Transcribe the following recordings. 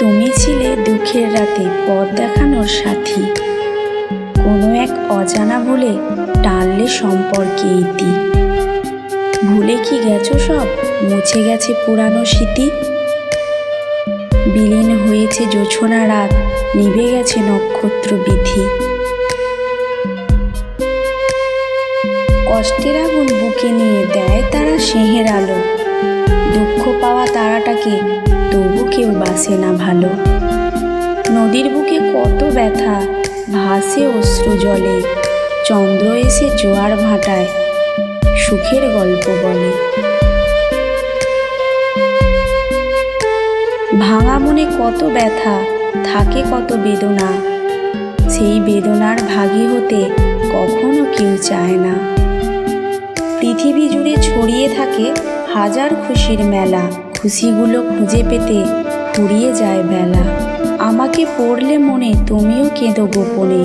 তুমি ছিলে দুঃখের রাতে পথ দেখানোর সাথী। কোনো এক অজানা ভুলে টানলে সম্পর্কে ইতি। ভুলে কি গেছো সব? মুছে গেছে পুরানো স্মৃতি? বিলীন হয়েছে জোছনা রাত, নিভে গেছে নক্ষত্র বিধি। কষ্টের আগুন বুকে নিয়ে দেয় তারা সিংহের আলো। দুঃখ পাওয়া তারাটাকে তবু কেউ বাসে না ভালো। নদীর বুকে কত ব্যথা, ভাসে অশ্রু জলে, চন্দ্র এসে জোয়ার ভাটায়, সুখের গল্প বলে। ভাঙা মনে কত ব্যথা, থাকে কত বেদনা। সেই বেদনার ভাগী হতে কখনো কেউ চায় না। পৃথিবী জুড়ে ছড়িয়ে থাকে হাজার খুশির মেলা। খুশিগুলো খুঁজে পেতে ফুরিয়ে যায় বেলা। আমাকে পড়লে মনে তুমিও কেঁদো গোপনে।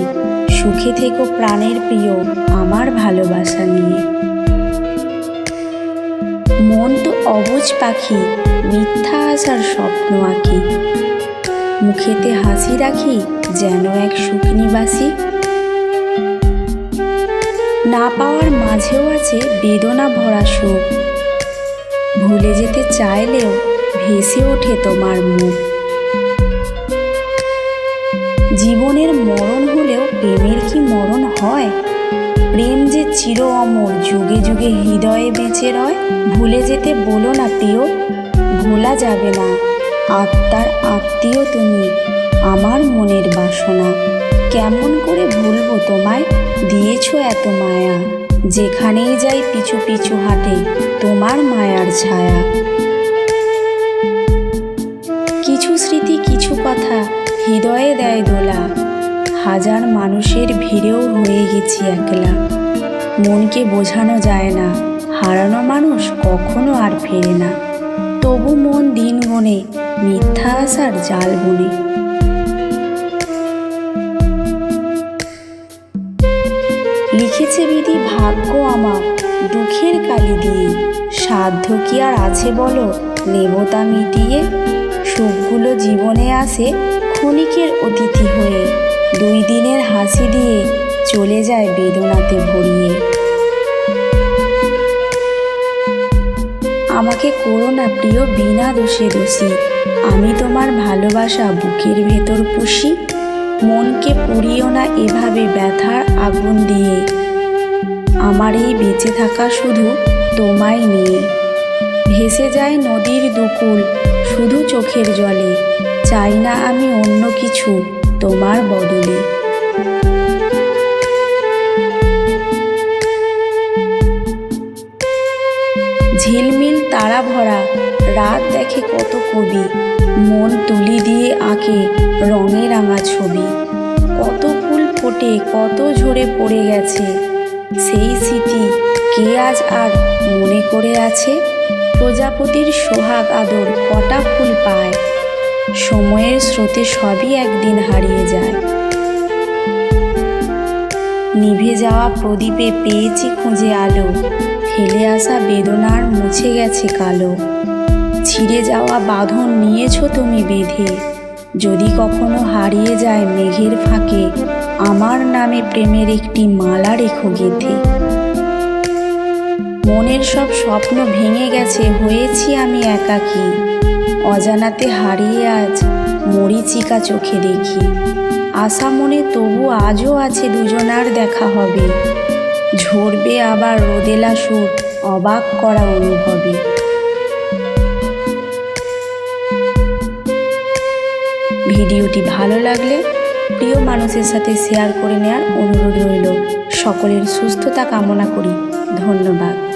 সুখে থেকো প্রাণের প্রিয় আমার ভালোবাসা নিয়ে। মন তো অবুজ পাখি, মিথ্যা আসার স্বপ্ন আঁকি। মুখেতে হাসি রাখি যেন এক সুখ নিবাসী না পাওয়ার মাঝেও আছে বেদনা ভরা সুখ। ভুলে যেতে চাইলেও ভেসে ওঠে তোমার মুখ। জীবনের মরণ হলেও প্রেমের কি মরণ হয়? প্রেম যে চির অমর, যুগে যুগে হৃদয়ে বেঁচে রয়। ভুলে যেতে বলো না প্রিয়, ভোলা যাবে না। আত্মার আত্মীয় তুমি, আমার মনের বাসনা। কেমন করে ভুলবো তোমায়, দিয়েছ এত মায়া। যেখানেই যাই পিছু পিছু হাঁটে তোমার মায়ার ছায়া। কিছু স্মৃতি, কিছু কথা হৃদয়ে দেয় দোলা। হাজার মানুষের ভিড়েও হয়ে গেছি একলা। মনকে বোঝানো যায় না, হারানো মানুষ কখনো আর ফেরে না। তবু মন দিন গনে মিথ্যা আসার জাল বনে। লিখেছে বিধি ভাগ্য আমার। দুঃখের কালি দিয়ে। সাধ্য কি আর আছে বলো? নেবতা মিটিয়ে সুখগুলো জীবনে আসে ক্ষণিকের অতিথি হয়ে। দুই দিনের হাসি দিয়ে চলে যায় বেদনাতে ভরিয়ে। আমাকে করো না প্রিয় বিনা দোষে দোষী। আমি তোমার ভালোবাসা বুকের ভেতর পুষি। মনকে পুড়িও না এভাবে ব্যথার আগুন দিয়ে। আমার এই বেঁচে থাকা শুধু তোমায় নিয়ে। ভেসে যায় নদীর দুকুল, শুধু চোখের জলে। চাই না আমি অন্য কিছু তোমার বদলে। ঝিলমিল তারা ভরা, রাত দেখে কত কবি। মন তুলি দিয়ে আঁকে রঙে রাঙা ছবি। কত ফুল ফোটে, কত ঝরে পড়ে গেছে। সেই স্মৃতি কে আজ আর মনে করে আছে? প্রজাপতির সোহাগ আদর কটা ফুল পায়? সময়ের স্রোতে সবই একদিন হারিয়ে যায়। নিভে যাওয়া প্রদীপে পেয়েছি খুঁজে আলো। ফেলে আসা বেদনার মুছে গেছে কালো। ছিঁড়ে যাওয়া বাঁধন নিয়েছ তুমি বেঁধে। যদি কখনো হারিয়ে যায় মেঘের ফাঁকে আমার নামে প্রেমের একটি মালা রেখো গেথে। মনের সব স্বপ্ন ভেঙে গেছে, হয়েছি আমি একাকী। অজানাতে হারিয়ে আজ মরিচিকা চোখে দেখি। আশা মনে তবু আজও আছে দুজনার দেখা হবে। ঝরবে আবার রোদেলা সুর, অবাক করা অনুভবে। ভিডিওটি ভালো লাগলে প্রিয় মানুষের সাথে শেয়ার করে নেওয়ার অনুরোধ রইল। সকলের সুস্থতা কামনা করি। ধন্যবাদ।